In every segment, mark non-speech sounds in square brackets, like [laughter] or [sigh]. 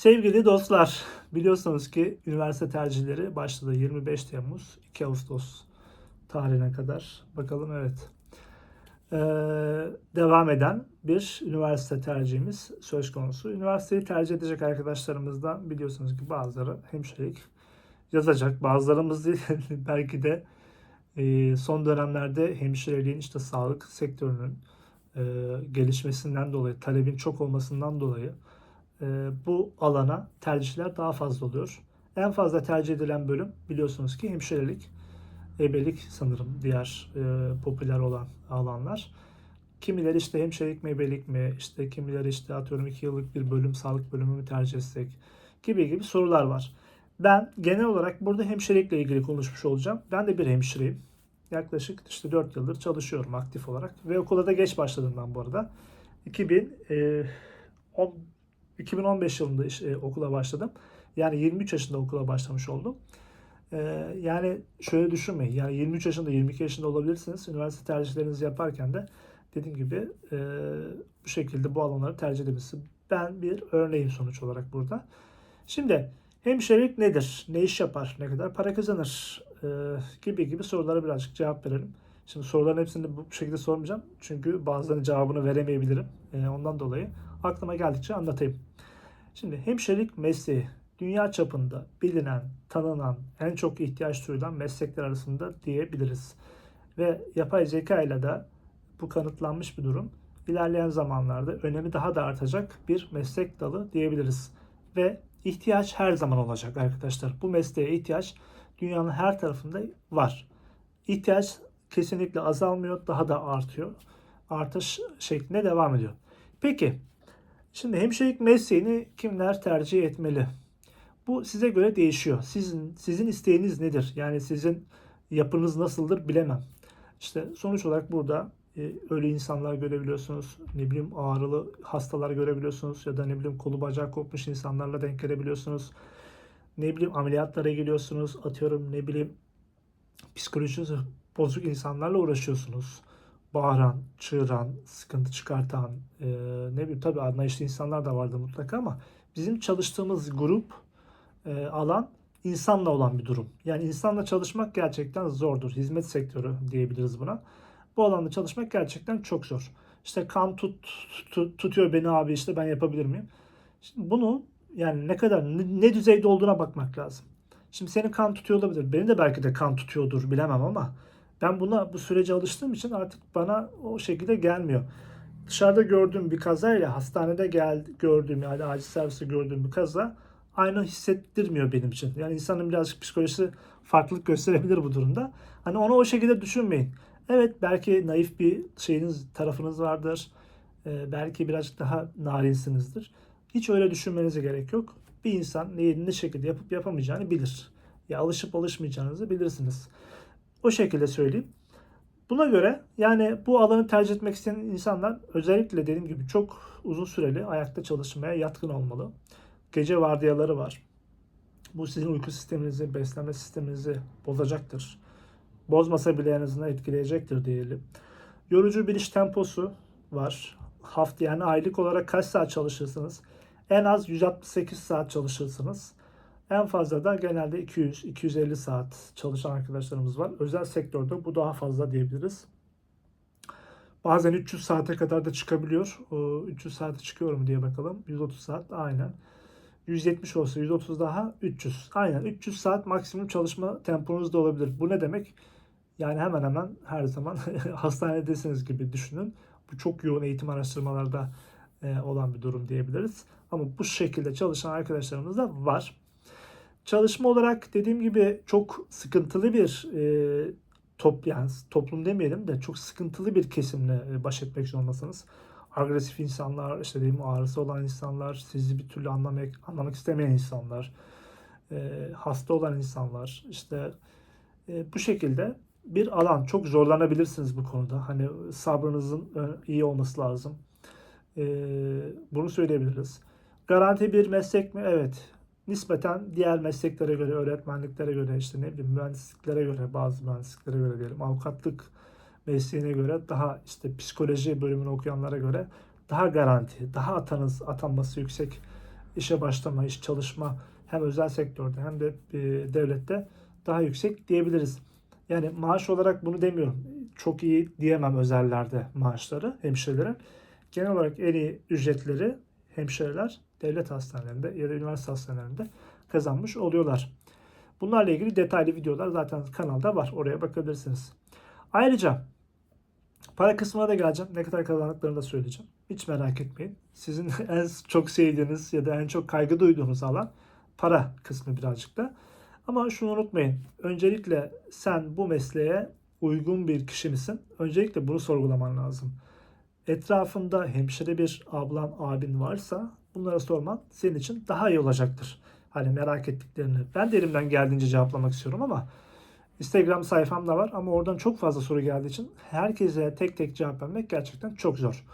Sevgili dostlar, biliyorsunuz ki üniversite tercihleri başladı 25 Temmuz 2 Ağustos tarihine kadar. Bakalım evet. Ee, devam eden bir üniversite tercihimiz söz konusu. Üniversiteyi tercih edecek arkadaşlarımızdan biliyorsunuz ki bazıları hemşirelik yazacak. Bazılarımız değil, [laughs] belki de e, son dönemlerde hemşireliğin işte sağlık sektörünün e, gelişmesinden dolayı, talebin çok olmasından dolayı bu alana tercihler daha fazla oluyor. En fazla tercih edilen bölüm biliyorsunuz ki hemşirelik, ebelik sanırım diğer e, popüler olan alanlar. Kimileri işte hemşirelik mi ebelik mi, işte kimileri işte atıyorum 2 yıllık bir bölüm, sağlık bölümü mü tercih etsek gibi gibi sorular var. Ben genel olarak burada hemşirelikle ilgili konuşmuş olacağım. Ben de bir hemşireyim. Yaklaşık işte 4 yıldır çalışıyorum aktif olarak. Ve okula da geç başladım ben bu arada. 2000, e, 10 2015 yılında iş- e, okula başladım. Yani 23 yaşında okula başlamış oldum. E, yani şöyle düşünmeyin. Yani 23 yaşında, 22 yaşında olabilirsiniz. Üniversite tercihlerinizi yaparken de dediğim gibi e, bu şekilde bu alanları tercih edebilirsiniz. Ben bir örneğim sonuç olarak burada. Şimdi hemşirelik nedir? Ne iş yapar? Ne kadar para kazanır? E, gibi gibi sorulara birazcık cevap verelim. Şimdi soruların hepsini bu şekilde sormayacağım. Çünkü bazılarının cevabını veremeyebilirim. E, ondan dolayı aklıma geldikçe anlatayım. Şimdi hemşirelik mesleği dünya çapında bilinen, tanınan, en çok ihtiyaç duyulan meslekler arasında diyebiliriz. Ve yapay zeka ile de bu kanıtlanmış bir durum. İlerleyen zamanlarda önemi daha da artacak bir meslek dalı diyebiliriz. Ve ihtiyaç her zaman olacak arkadaşlar. Bu mesleğe ihtiyaç dünyanın her tarafında var. İhtiyaç kesinlikle azalmıyor, daha da artıyor. Artış şeklinde devam ediyor. Peki Şimdi hemşirelik mesleğini kimler tercih etmeli? Bu size göre değişiyor. Sizin sizin isteğiniz nedir? Yani sizin yapınız nasıldır bilemem. İşte sonuç olarak burada e, ölü insanlar görebiliyorsunuz. Ne bileyim ağrılı hastalar görebiliyorsunuz ya da ne bileyim kolu bacağı kopmuş insanlarla denk gelebiliyorsunuz. Ne bileyim ameliyatlara geliyorsunuz. Atıyorum ne bileyim psikolojisi bozuk insanlarla uğraşıyorsunuz bağıran, çığıran, sıkıntı çıkartan, e, ne bileyim tabii anlayışlı insanlar da vardı mutlaka ama bizim çalıştığımız grup, e, alan insanla olan bir durum. Yani insanla çalışmak gerçekten zordur. Hizmet sektörü diyebiliriz buna. Bu alanda çalışmak gerçekten çok zor. İşte kan tut, tut- tutuyor beni abi işte ben yapabilir miyim? Şimdi bunu yani ne kadar ne, düzeyde olduğuna bakmak lazım. Şimdi senin kan tutuyor olabilir. Benim de belki de kan tutuyordur bilemem ama ben buna bu sürece alıştığım için artık bana o şekilde gelmiyor. Dışarıda gördüğüm bir kazayla hastanede gel gördüğüm yani acil serviste gördüğüm bir kaza aynı hissettirmiyor benim için. Yani insanın birazcık psikolojisi farklılık gösterebilir bu durumda. Hani onu o şekilde düşünmeyin. Evet belki naif bir şeyiniz tarafınız vardır. Ee, belki birazcık daha narinsinizdir. Hiç öyle düşünmenize gerek yok. Bir insan neyi ne şekilde yapıp yapamayacağını bilir. Ya alışıp alışmayacağınızı bilirsiniz. O şekilde söyleyeyim. Buna göre yani bu alanı tercih etmek isteyen insanlar özellikle dediğim gibi çok uzun süreli ayakta çalışmaya yatkın olmalı. Gece vardiyaları var. Bu sizin uyku sisteminizi, beslenme sisteminizi bozacaktır. Bozmasa bile en azından etkileyecektir diyelim. Yorucu bir iş temposu var. Hafta yani aylık olarak kaç saat çalışırsınız? En az 168 saat çalışırsınız. En fazla da genelde 200-250 saat çalışan arkadaşlarımız var. Özel sektörde bu daha fazla diyebiliriz. Bazen 300 saate kadar da çıkabiliyor. O 300 saate çıkıyor mu diye bakalım. 130 saat aynen. 170 olsa 130 daha 300. Aynen 300 saat maksimum çalışma temponuz da olabilir. Bu ne demek? Yani hemen hemen her zaman [laughs] hastanedesiniz gibi düşünün. Bu çok yoğun eğitim araştırmalarda e, olan bir durum diyebiliriz. Ama bu şekilde çalışan arkadaşlarımız da var. Çalışma olarak dediğim gibi çok sıkıntılı bir e, top yani toplum demeyelim de çok sıkıntılı bir kesimle e, baş etmek zorundasınız. Agresif insanlar, işte dediğim ağrısı olan insanlar, sizi bir türlü anlamak anlamak istemeyen insanlar, e, hasta olan insanlar, işte e, bu şekilde bir alan çok zorlanabilirsiniz bu konuda. Hani sabrınızın e, iyi olması lazım. E, bunu söyleyebiliriz. Garanti bir meslek mi? Evet nispeten diğer mesleklere göre, öğretmenliklere göre, işte ne bileyim mühendisliklere göre, bazı mühendisliklere göre diyelim, avukatlık mesleğine göre daha işte psikoloji bölümünü okuyanlara göre daha garanti, daha atanız, atanması yüksek işe başlama, iş çalışma hem özel sektörde hem de e, devlette daha yüksek diyebiliriz. Yani maaş olarak bunu demiyorum. Çok iyi diyemem özellerde maaşları hemşirelerin. Genel olarak en iyi ücretleri hemşireler devlet hastanelerinde ya da üniversite hastanelerinde kazanmış oluyorlar. Bunlarla ilgili detaylı videolar zaten kanalda var. Oraya bakabilirsiniz. Ayrıca para kısmına da geleceğim. Ne kadar kazandıklarını da söyleyeceğim. Hiç merak etmeyin. Sizin [laughs] en çok sevdiğiniz ya da en çok kaygı duyduğunuz alan para kısmı birazcık da. Ama şunu unutmayın. Öncelikle sen bu mesleğe uygun bir kişi misin? Öncelikle bunu sorgulaman lazım. Etrafında hemşire bir ablan, abin varsa bunlara sorman senin için daha iyi olacaktır. Hani merak ettiklerini. Ben de elimden geldiğince cevaplamak istiyorum ama Instagram sayfam da var ama oradan çok fazla soru geldiği için herkese tek tek cevap vermek gerçekten çok zor.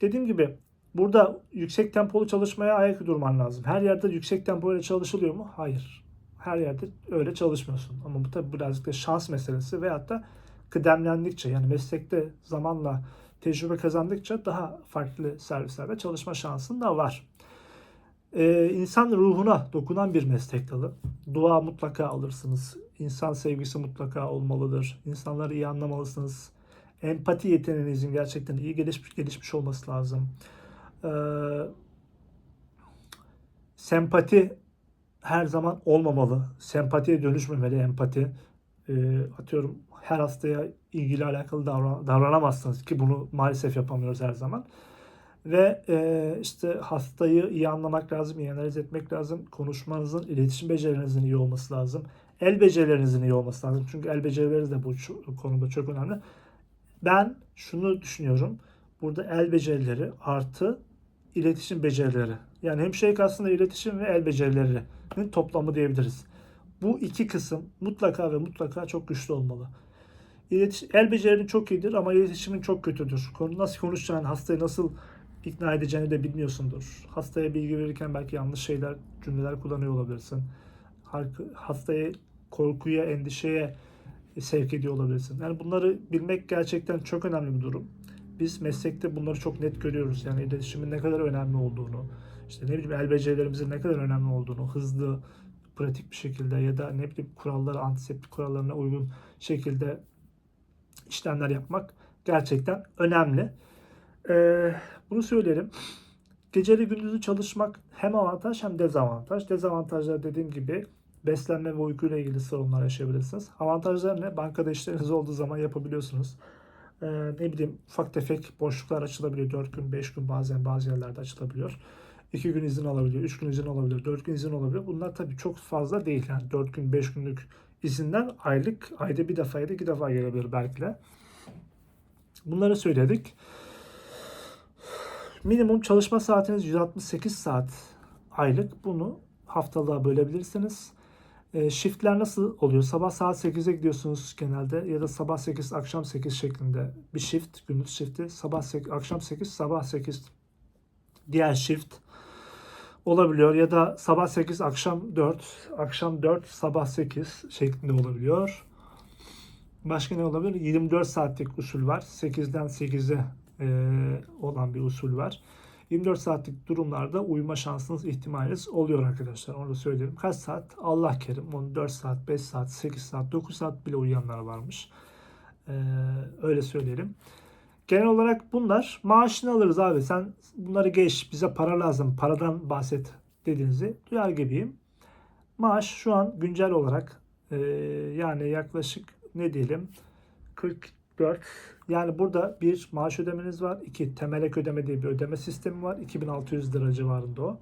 Dediğim gibi burada yüksek tempolu çalışmaya ayak durman lazım. Her yerde yüksek tempoyla çalışılıyor mu? Hayır. Her yerde öyle çalışmıyorsun. Ama bu tabi birazcık da şans meselesi veyahut da kıdemlendikçe yani meslekte zamanla tecrübe kazandıkça daha farklı servislerde çalışma şansın da var. Ee, insan ruhuna dokunan bir meslek dalı. Dua mutlaka alırsınız. İnsan sevgisi mutlaka olmalıdır. İnsanları iyi anlamalısınız. Empati yeteneğinizin gerçekten iyi gelişmiş, gelişmiş olması lazım. Ee, sempati her zaman olmamalı. Sempatiye dönüşmemeli empati. Ee, atıyorum her hastaya ilgili alakalı davran- davranamazsınız ki bunu maalesef yapamıyoruz her zaman. Ve e, işte hastayı iyi anlamak lazım, iyi analiz etmek lazım. Konuşmanızın, iletişim becerilerinizin iyi olması lazım. El becerilerinizin iyi olması lazım. Çünkü el becerileri de bu konuda çok önemli. Ben şunu düşünüyorum. Burada el becerileri artı iletişim becerileri. Yani hemşirelik aslında iletişim ve el becerilerinin toplamı diyebiliriz. Bu iki kısım mutlaka ve mutlaka çok güçlü olmalı. İletiş, el becerilerin çok iyidir ama iletişimin çok kötüdür. Konu nasıl konuşacağını, hastayı nasıl ikna edeceğini de bilmiyorsundur. Hastaya bilgi verirken belki yanlış şeyler, cümleler kullanıyor olabilirsin. Hastayı korkuya, endişeye sevk ediyor olabilirsin. Yani bunları bilmek gerçekten çok önemli bir durum. Biz meslekte bunları çok net görüyoruz. Yani iletişimin ne kadar önemli olduğunu, işte ne bileyim el becerilerimizin ne kadar önemli olduğunu, hızlı, pratik bir şekilde ya da ne bileyim kurallara, antiseptik kurallarına uygun şekilde işlemler yapmak gerçekten önemli. Ee, bunu söylerim. Geceli gündüzü çalışmak hem avantaj hem dezavantaj. Dezavantajlar dediğim gibi beslenme ve uykuyla ilgili sorunlar yaşayabilirsiniz. Avantajlar ne? Bankada işleriniz olduğu zaman yapabiliyorsunuz. Ee, ne bileyim ufak tefek boşluklar açılabiliyor. 4 gün, 5 gün bazen bazı yerlerde açılabiliyor. 2 gün izin alabiliyor, 3 gün izin alabiliyor, 4 gün izin olabiliyor. Bunlar tabii çok fazla değil. Yani 4 gün, 5 günlük izinden aylık, ayda bir defa ya da iki defa gelebilir belki de. Bunları söyledik. Minimum çalışma saatiniz 168 saat aylık. Bunu haftalığa bölebilirsiniz. E, shiftler nasıl oluyor? Sabah saat 8'e gidiyorsunuz genelde ya da sabah 8 akşam 8 şeklinde bir shift, gündüz shifti. Sabah 8, akşam 8, sabah 8 diğer shift olabiliyor ya da sabah 8 akşam 4 akşam 4 sabah 8 şeklinde olabiliyor. Başka ne olabilir? 24 saatlik usul var. 8'den 8'e e, olan bir usul var. 24 saatlik durumlarda uyuma şansınız ihtimaliniz oluyor arkadaşlar. Onu da söyleyelim. Kaç saat? Allah kerim. 14 saat, 5 saat, 8 saat, 9 saat bile uyuyanlar varmış. Ee, öyle söyleyelim. Genel olarak bunlar maaşını alırız abi. Sen bunları geç. Bize para lazım. Paradan bahset dediğinizi duyar gibiyim. Maaş şu an güncel olarak e, yani yaklaşık ne diyelim 44 yani burada bir maaş ödemeniz var. iki temel ek ödeme diye bir ödeme sistemi var. 2600 lira civarında o.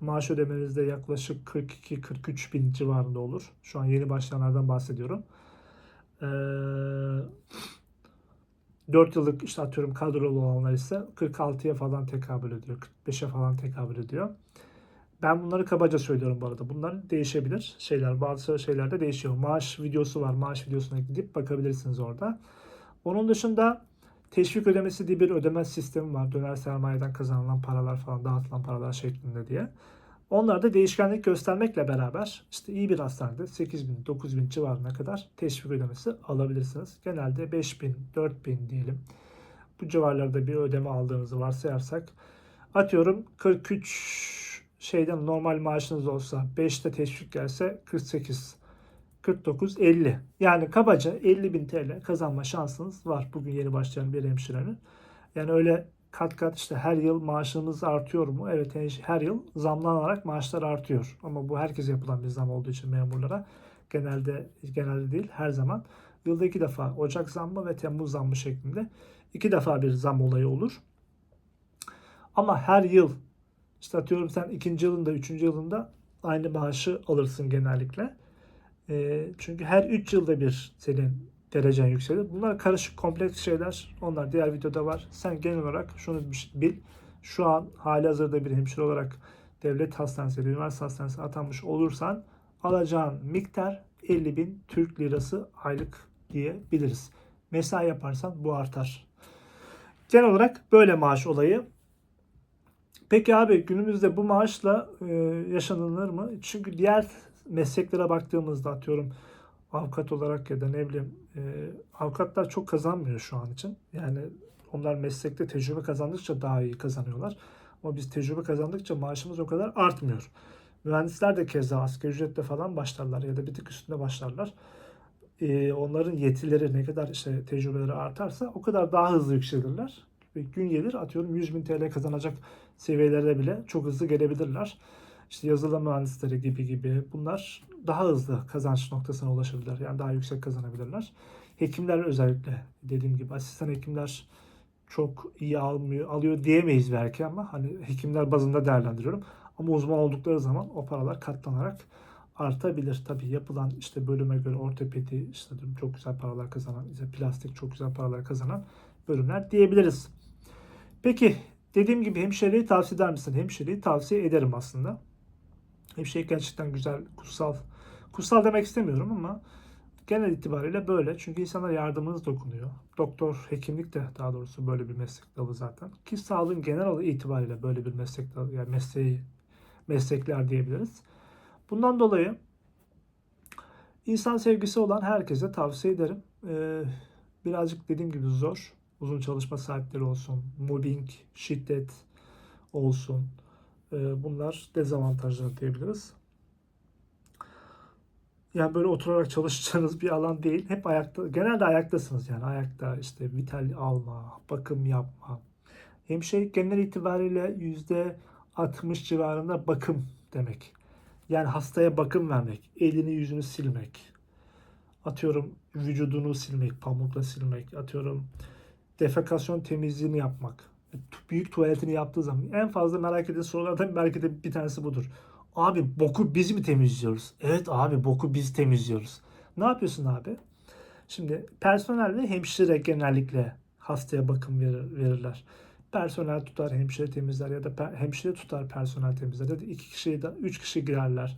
Maaş ödemeniz de yaklaşık 42-43 bin civarında olur. Şu an yeni başlayanlardan bahsediyorum. Ee, 4 yıllık işte atıyorum kadrolu olanlar ise 46'ya falan tekabül ediyor. 45'e falan tekabül ediyor. Ben bunları kabaca söylüyorum bu arada. Bunlar değişebilir şeyler. Bazı şeylerde değişiyor. Maaş videosu var. Maaş videosuna gidip bakabilirsiniz orada. Onun dışında teşvik ödemesi diye bir ödeme sistemi var. Döner sermayeden kazanılan paralar falan dağıtılan paralar şeklinde diye. Onlar da değişkenlik göstermekle beraber işte iyi bir hastanede 8 bin, 9 bin civarına kadar teşvik ödemesi alabilirsiniz. Genelde 5 bin, 4 bin diyelim. Bu civarlarda bir ödeme aldığınızı varsayarsak atıyorum 43 şeyden normal maaşınız olsa 5'te teşvik gelse 48, 49, 50. Yani kabaca 50 bin TL kazanma şansınız var bugün yeni başlayan bir hemşirenin. Yani öyle kat kat işte her yıl maaşınız artıyor mu? Evet her yıl zamlanarak maaşlar artıyor. Ama bu herkese yapılan bir zam olduğu için memurlara genelde genelde değil her zaman yılda iki defa Ocak zammı ve Temmuz zammı şeklinde iki defa bir zam olayı olur. Ama her yıl işte atıyorum sen ikinci yılında, üçüncü yılında aynı maaşı alırsın genellikle. E, çünkü her üç yılda bir senin derecen yükselir. Bunlar karışık kompleks şeyler. Onlar diğer videoda var. Sen genel olarak şunu bil. Şu an hali hazırda bir hemşire olarak devlet hastanesi, üniversite hastanesine atanmış olursan alacağın miktar 50 bin Türk lirası aylık diyebiliriz. Mesai yaparsan bu artar. Genel olarak böyle maaş olayı. Peki abi günümüzde bu maaşla e, yaşanılır mı? Çünkü diğer mesleklere baktığımızda atıyorum avukat olarak ya da ne bileyim e, avukatlar çok kazanmıyor şu an için. Yani onlar meslekte tecrübe kazandıkça daha iyi kazanıyorlar. Ama biz tecrübe kazandıkça maaşımız o kadar artmıyor. Mühendisler de keza asgari ücretle falan başlarlar ya da bir tık üstünde başlarlar. Ee, onların yetileri ne kadar işte tecrübeleri artarsa o kadar daha hızlı yükselirler. Ve gün gelir atıyorum 100 bin TL kazanacak seviyelerde bile çok hızlı gelebilirler. İşte yazılım mühendisleri gibi gibi bunlar daha hızlı kazanç noktasına ulaşabilirler. Yani daha yüksek kazanabilirler. Hekimler özellikle dediğim gibi asistan hekimler çok iyi almıyor, alıyor diyemeyiz belki ama hani hekimler bazında değerlendiriyorum. Ama uzman oldukları zaman o paralar katlanarak artabilir. Tabii yapılan işte bölüme göre ortopedi işte çok güzel paralar kazanan, işte plastik çok güzel paralar kazanan bölümler diyebiliriz. Peki dediğim gibi hemşireyi tavsiye eder misin? Hemşireyi tavsiye ederim aslında. Hemşirelik gerçekten güzel, kutsal. Kutsal demek istemiyorum ama genel itibariyle böyle. Çünkü insanlar yardımınız dokunuyor. Doktor, hekimlik de daha doğrusu böyle bir meslek dalı zaten. Ki sağlığın genel itibariyle böyle bir meslek dalı, yani mesleği, meslekler diyebiliriz. Bundan dolayı insan sevgisi olan herkese tavsiye ederim. Ee, birazcık dediğim gibi zor. Uzun çalışma saatleri olsun, mobbing, şiddet olsun. Ee, bunlar dezavantajlar diyebiliriz. Yani böyle oturarak çalışacağınız bir alan değil. Hep ayakta, genelde ayaktasınız yani. Ayakta işte vital alma, bakım yapma. Hemşirelik genel itibariyle yüzde 60 civarında bakım demek. Yani hastaya bakım vermek, elini yüzünü silmek, atıyorum vücudunu silmek, pamukla silmek, atıyorum defekasyon temizliğini yapmak, büyük tuvaletini yaptığı zaman en fazla merak edilen sorulardan belki de bir tanesi budur. Abi boku biz mi temizliyoruz? Evet abi boku biz temizliyoruz. Ne yapıyorsun abi? Şimdi personel ve hemşire genellikle hastaya bakım verir, verirler. Personel tutar hemşire temizler ya da hemşire tutar personel temizler ya da iki kişi ya da üç kişi girerler.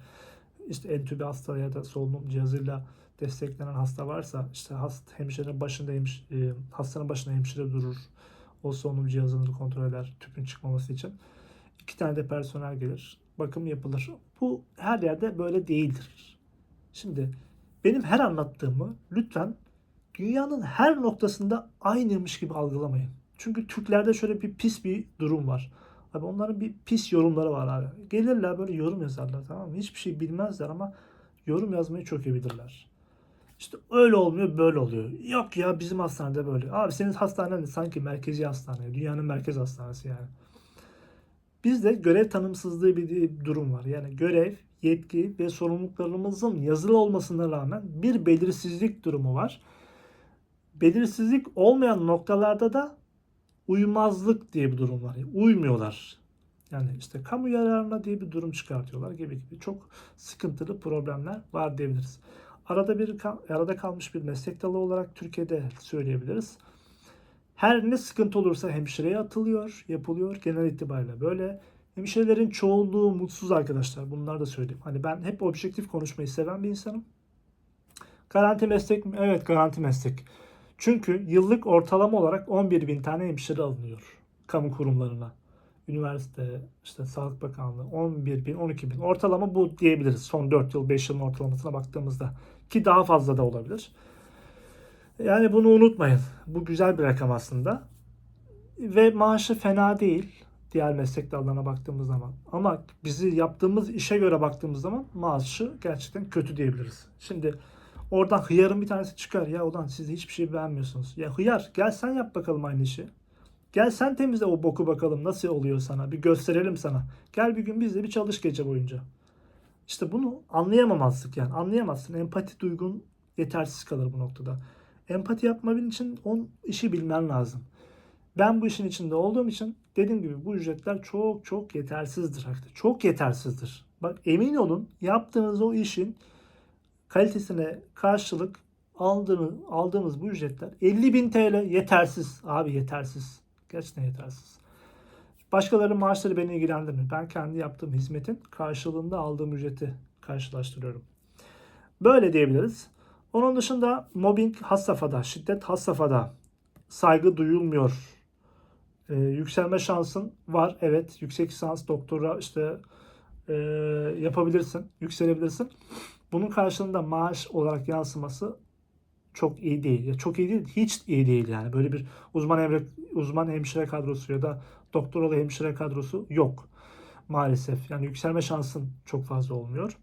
İşte entübe hasta ya da solunum cihazıyla desteklenen hasta varsa işte hasta hemşirenin başında hemş, e, hastanın başında hemşire durur. O solunum cihazını kontrol eder tüpün çıkmaması için. İki tane de personel gelir. Bakım yapılır. Bu her yerde böyle değildir. Şimdi benim her anlattığımı lütfen dünyanın her noktasında aynıymış gibi algılamayın. Çünkü Türklerde şöyle bir pis bir durum var. Abi onların bir pis yorumları var abi. Gelirler böyle yorum yazarlar tamam mı? Hiçbir şey bilmezler ama yorum yazmayı çok iyi bilirler. İşte öyle olmuyor böyle oluyor. Yok ya bizim hastanede böyle. Abi senin hastanen sanki merkezi hastane. Dünyanın merkez hastanesi yani. Bizde görev tanımsızlığı bir durum var. Yani görev, yetki ve sorumluluklarımızın yazılı olmasına rağmen bir belirsizlik durumu var. Belirsizlik olmayan noktalarda da uymazlık diye bir durum var. Uymuyorlar. Yani işte kamu yararına diye bir durum çıkartıyorlar gibi gibi. Çok sıkıntılı problemler var diyebiliriz. Arada bir arada kalmış bir meslek dalı olarak Türkiye'de söyleyebiliriz. Her ne sıkıntı olursa hemşireye atılıyor, yapılıyor genel itibariyle böyle. Hemşirelerin çoğunluğu mutsuz arkadaşlar. Bunlar da söyleyeyim. Hani ben hep objektif konuşmayı seven bir insanım. Garanti meslek mi? Evet garanti meslek. Çünkü yıllık ortalama olarak 11 bin tane hemşire alınıyor kamu kurumlarına. Üniversite, işte Sağlık Bakanlığı 11 bin, 12 bin. Ortalama bu diyebiliriz. Son 4 yıl, 5 yılın ortalamasına baktığımızda. Ki daha fazla da olabilir. Yani bunu unutmayın. Bu güzel bir rakam aslında. Ve maaşı fena değil. Diğer meslek dallarına baktığımız zaman. Ama bizi yaptığımız işe göre baktığımız zaman maaşı gerçekten kötü diyebiliriz. Şimdi oradan hıyarın bir tanesi çıkar. Ya ulan siz hiçbir şey beğenmiyorsunuz. Ya hıyar gel sen yap bakalım aynı işi. Gel sen temizle o boku bakalım nasıl oluyor sana. Bir gösterelim sana. Gel bir gün bizle bir çalış gece boyunca. İşte bunu anlayamamazlık yani. Anlayamazsın. Empati duygun yetersiz kalır bu noktada. Empati yapman için on işi bilmen lazım. Ben bu işin içinde olduğum için dediğim gibi bu ücretler çok çok yetersizdir. hakikaten. Çok yetersizdir. Bak emin olun yaptığınız o işin kalitesine karşılık aldığınız, aldığımız bu ücretler 50 bin TL yetersiz. Abi yetersiz. Gerçekten yetersiz. Başkalarının maaşları beni ilgilendirmiyor. Ben kendi yaptığım hizmetin karşılığında aldığım ücreti karşılaştırıyorum. Böyle diyebiliriz. Onun dışında mobbing has safhada, şiddet has safhada, saygı duyulmuyor. Ee, yükselme şansın var. Evet, yüksek lisans, doktora işte e, yapabilirsin, yükselebilirsin. Bunun karşılığında maaş olarak yansıması çok iyi değil. Ya çok iyi değil, hiç iyi değil yani. Böyle bir uzman emre, uzman hemşire kadrosu ya da doktoralı hemşire kadrosu yok maalesef. Yani yükselme şansın çok fazla olmuyor.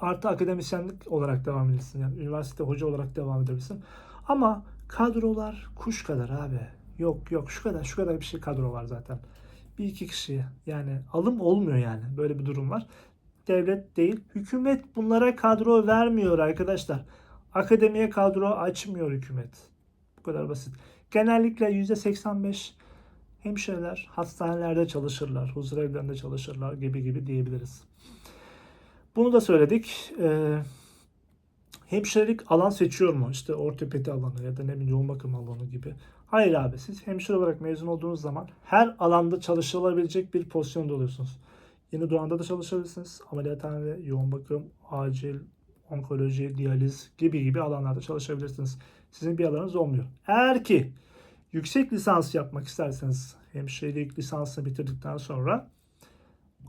Artı akademisyenlik olarak devam edebilirsin. Yani üniversite hoca olarak devam edebilirsin. Ama kadrolar kuş kadar abi. Yok yok şu kadar şu kadar bir şey kadro var zaten. Bir iki kişi yani alım olmuyor yani. Böyle bir durum var. Devlet değil hükümet bunlara kadro vermiyor arkadaşlar. Akademiye kadro açmıyor hükümet. Bu kadar basit. Genellikle %85 hemşireler hastanelerde çalışırlar, huzur evlerinde çalışırlar gibi gibi diyebiliriz. Bunu da söyledik. Ee, hemşirelik alan seçiyor mu? İşte ortopedi alanı ya da ne bileyim yoğun bakım alanı gibi. Hayır abi siz hemşire olarak mezun olduğunuz zaman her alanda çalışılabilecek bir pozisyonda oluyorsunuz. Yeni doğanda da çalışabilirsiniz. Ameliyathanede, yoğun bakım, acil, onkoloji, diyaliz gibi gibi alanlarda çalışabilirsiniz. Sizin bir alanınız olmuyor. Eğer ki yüksek lisans yapmak isterseniz hemşirelik lisansını bitirdikten sonra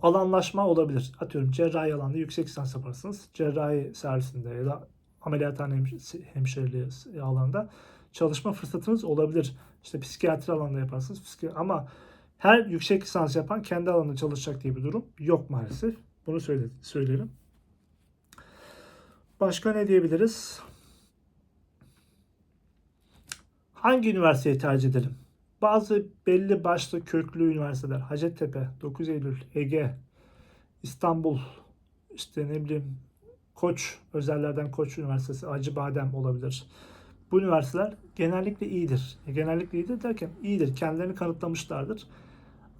alanlaşma olabilir. Atıyorum cerrahi alanda yüksek lisans yaparsınız. Cerrahi servisinde ya da ameliyathane hemş- hemşireliği alanında çalışma fırsatınız olabilir. İşte psikiyatri alanında yaparsınız. Psiki- Ama her yüksek lisans yapan kendi alanında çalışacak diye bir durum yok maalesef. Bunu söyle söyleyelim. Başka ne diyebiliriz? Hangi üniversiteyi tercih edelim? Bazı belli başlı köklü üniversiteler, Hacettepe, 9 Eylül, Ege, İstanbul, işte ne bileyim Koç, özellerden Koç Üniversitesi, Acıbadem olabilir. Bu üniversiteler genellikle iyidir. E, Genellikle iyidir derken iyidir, kendilerini kanıtlamışlardır.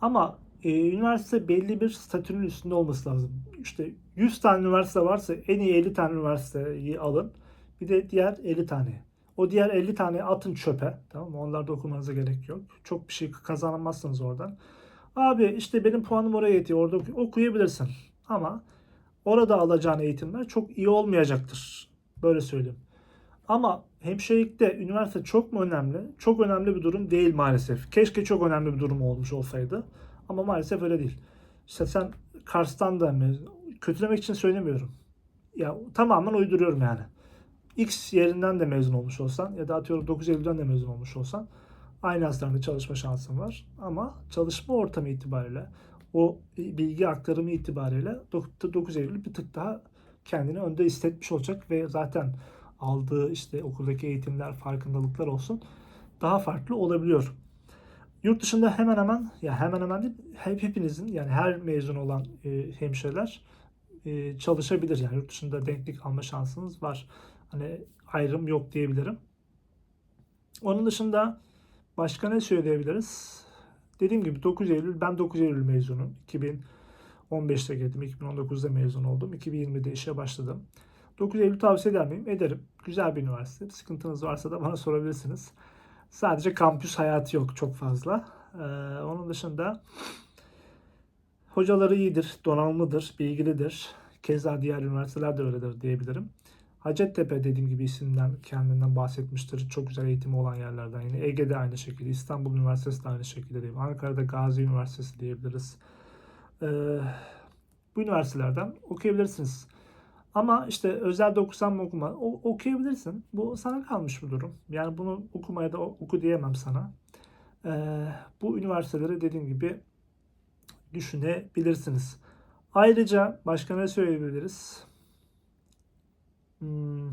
Ama e, üniversite belli bir statünün üstünde olması lazım. İşte 100 tane üniversite varsa en iyi 50 tane üniversiteyi alın. Bir de diğer 50 tane. O diğer 50 tane atın çöpe. Tamam mı? Onlarda okumanıza gerek yok. Çok bir şey kazanamazsınız oradan. Abi işte benim puanım oraya yetiyor. Orada oku- okuyabilirsin. Ama orada alacağın eğitimler çok iyi olmayacaktır. Böyle söyleyeyim. Ama hemşirelikte üniversite çok mu önemli? Çok önemli bir durum değil maalesef. Keşke çok önemli bir durum olmuş olsaydı. Ama maalesef öyle değil. İşte sen Kars'tan da mezun. Kötülemek için söylemiyorum. Ya tamamen uyduruyorum yani. X yerinden de mezun olmuş olsan ya da atıyorum 9 Eylül'den de mezun olmuş olsan aynı hastanede çalışma şansın var. Ama çalışma ortamı itibariyle o bilgi aktarımı itibariyle 9 Eylül bir tık daha kendini önde hissetmiş olacak ve zaten aldığı işte okuldaki eğitimler, farkındalıklar olsun daha farklı olabiliyor. Yurt dışında hemen hemen ya hemen hemen değil hep hepinizin yani her mezun olan e, hemşireler e, çalışabilir yani yurt dışında denklik alma şansınız var. Hani ayrım yok diyebilirim. Onun dışında başka ne söyleyebiliriz? Dediğim gibi 9 Eylül ben 9 Eylül mezunum. 2015'te girdim. 2019'da mezun oldum. 2020'de işe başladım. 9 Eylül tavsiye eder miyim? Ederim. Güzel bir üniversite. Bir sıkıntınız varsa da bana sorabilirsiniz. Sadece kampüs hayatı yok çok fazla. Ee, onun dışında hocaları iyidir, donanımlıdır, bilgilidir. Keza diğer üniversiteler de öyledir diyebilirim. Hacettepe dediğim gibi isimden kendinden bahsetmiştir. Çok güzel eğitimi olan yerlerden. Yine Ege'de aynı şekilde. İstanbul Üniversitesi de aynı şekilde diyeyim. Ankara'da Gazi Üniversitesi diyebiliriz. Ee, bu üniversitelerden okuyabilirsiniz. Ama işte özel okusam mı okuma o, okuyabilirsin. Bu sana kalmış bir durum. Yani bunu okumaya da oku diyemem sana. Ee, bu üniversitelere dediğim gibi düşünebilirsiniz. Ayrıca başka ne söyleyebiliriz? Hmm.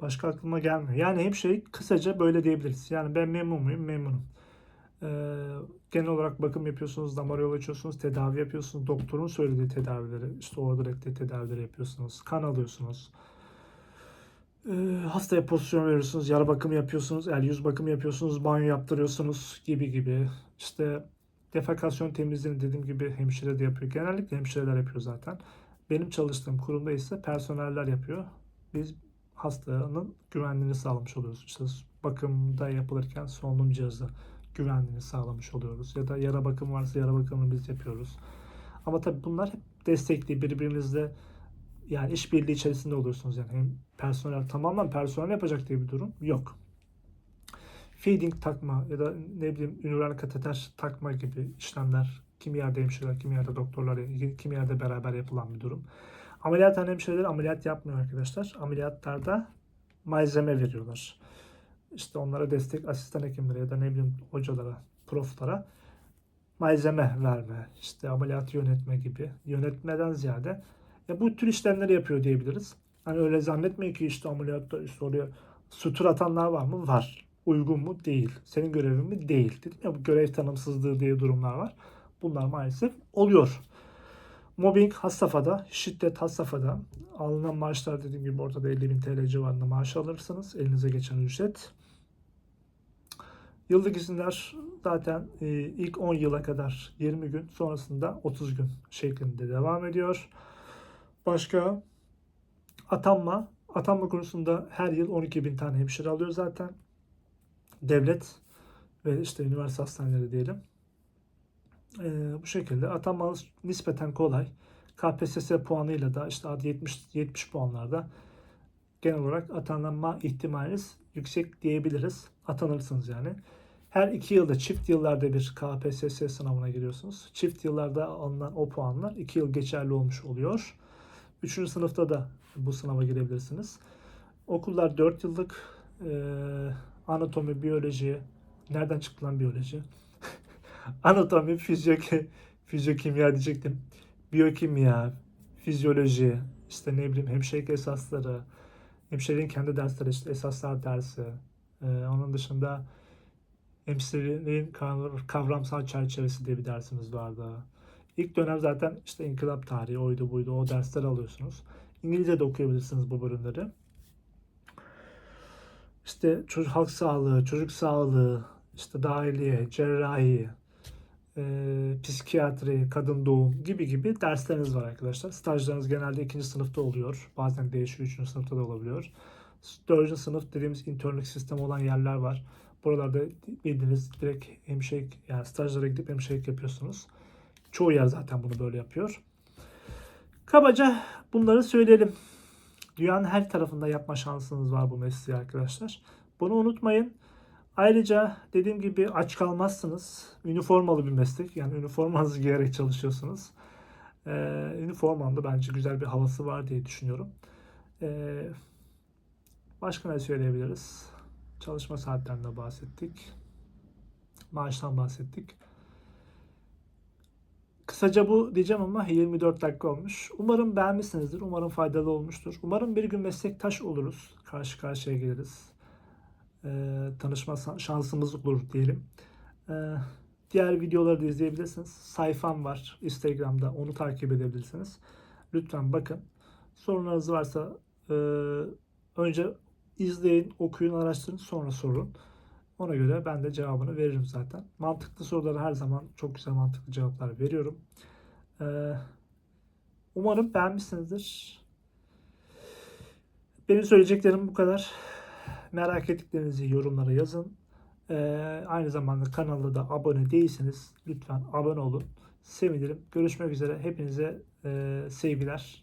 Başka aklıma gelmiyor. Yani hemşire kısaca böyle diyebiliriz. Yani ben memnun muyum? Memnunum. Ee, genel olarak bakım yapıyorsunuz, damar yolu açıyorsunuz, tedavi yapıyorsunuz. Doktorun söylediği tedavileri, işte orada renkli tedavileri yapıyorsunuz. Kan alıyorsunuz. Ee, hastaya pozisyon veriyorsunuz, yara bakımı yapıyorsunuz, el yüz bakımı yapıyorsunuz, banyo yaptırıyorsunuz gibi gibi. İşte defekasyon temizliğini dediğim gibi hemşire de yapıyor. Genellikle hemşireler yapıyor zaten. Benim çalıştığım kurumda ise personeller yapıyor. Biz hastanın güvenliğini sağlamış oluyoruz. İşte bakımda yapılırken solunum cihazı güvenliğini sağlamış oluyoruz. Ya da yara bakım varsa yara bakımını biz yapıyoruz. Ama tabii bunlar hep destekli birbirinizle yani işbirliği içerisinde oluyorsunuz yani hem personel tamamen personel yapacak diye bir durum yok. Feeding takma ya da ne bileyim ünürel kateter takma gibi işlemler kimi yerde hemşireler, kimi yerde doktorlar, kimi yerde beraber yapılan bir durum. Ameliyathane hemşireleri ameliyat yapmıyor arkadaşlar. Ameliyatlarda malzeme veriyorlar. İşte onlara destek asistan hekimlere ya da ne bileyim hocalara, proflara malzeme verme, işte ameliyatı yönetme gibi yönetmeden ziyade ya bu tür işlemleri yapıyor diyebiliriz. Hani öyle zannetmeyin ki işte ameliyatta işte oraya sutur atanlar var mı? Var. Uygun mu? Değil. Senin görevin mi? Değil. Dedim ya bu görev tanımsızlığı diye durumlar var. Bunlar maalesef oluyor. Mobbing has safhada, şiddet has safhada. Alınan maaşlar dediğim gibi ortada 50 bin TL civarında maaş alırsınız. Elinize geçen ücret. Yıllık izinler zaten e, ilk 10 yıla kadar 20 gün sonrasında 30 gün şeklinde devam ediyor. Başka atanma. Atanma konusunda her yıl 12 bin tane hemşire alıyor zaten. Devlet ve işte üniversite hastaneleri diyelim. Ee, bu şekilde atanmanız nispeten kolay. KPSS puanıyla da işte 70 70 puanlarda genel olarak atanma ihtimaliniz yüksek diyebiliriz. Atanırsınız yani. Her iki yılda çift yıllarda bir KPSS sınavına giriyorsunuz. Çift yıllarda alınan o puanlar iki yıl geçerli olmuş oluyor. Üçüncü sınıfta da bu sınava girebilirsiniz. Okullar 4 yıllık e, anatomi, biyoloji, nereden çıktı lan biyoloji? [laughs] anatomi, fizyoki, fizyokimya diyecektim. Biyokimya, fizyoloji, işte ne bileyim hemşirelik esasları, hemşireliğin kendi dersleri işte esaslar dersi. Ee, onun dışında hemşireliğin kavramsal çerçevesi diye bir dersimiz vardı. İlk dönem zaten işte inkılap tarihi oydu buydu o dersleri alıyorsunuz. İngilizce de okuyabilirsiniz bu bölümleri. İşte çocuk halk sağlığı, çocuk sağlığı, işte dahiliye, cerrahi, e, psikiyatri, kadın doğum gibi gibi dersleriniz var arkadaşlar. Stajlarınız genelde ikinci sınıfta oluyor. Bazen değişiyor, üçüncü sınıfta da olabiliyor. Dördüncü sınıf dediğimiz internlük sistemi olan yerler var. Buralarda bildiğiniz direkt hemşirelik yani stajlara gidip hemşirelik yapıyorsunuz. Çoğu yer zaten bunu böyle yapıyor. Kabaca bunları söyleyelim. Dünyanın her tarafında yapma şansınız var bu mesleği arkadaşlar. Bunu unutmayın. Ayrıca dediğim gibi aç kalmazsınız. Üniformalı bir meslek. Yani üniformanızı giyerek çalışıyorsunuz. Ee, üniformanın bence güzel bir havası var diye düşünüyorum. Ee, başka ne söyleyebiliriz? Çalışma saatlerinden bahsettik. Maaştan bahsettik. Kısaca bu diyeceğim ama 24 dakika olmuş. Umarım beğenmişsinizdir. Umarım faydalı olmuştur. Umarım bir gün meslektaş oluruz. Karşı karşıya geliriz. Ee, tanışma şansımız olur diyelim. Ee, diğer videoları da izleyebilirsiniz. Sayfam var Instagram'da. Onu takip edebilirsiniz. Lütfen bakın. Sorunlarınız varsa e, önce izleyin, okuyun, araştırın, sonra sorun. Ona göre ben de cevabını veririm zaten. Mantıklı sorulara her zaman çok güzel mantıklı cevaplar veriyorum. Ee, umarım beğenmişsinizdir. Benim söyleyeceklerim bu kadar. Merak ettiklerinizi yorumlara yazın. Ee, aynı zamanda kanalda da abone değilseniz lütfen abone olun. Sevinirim. Görüşmek üzere. Hepinize e, sevgiler.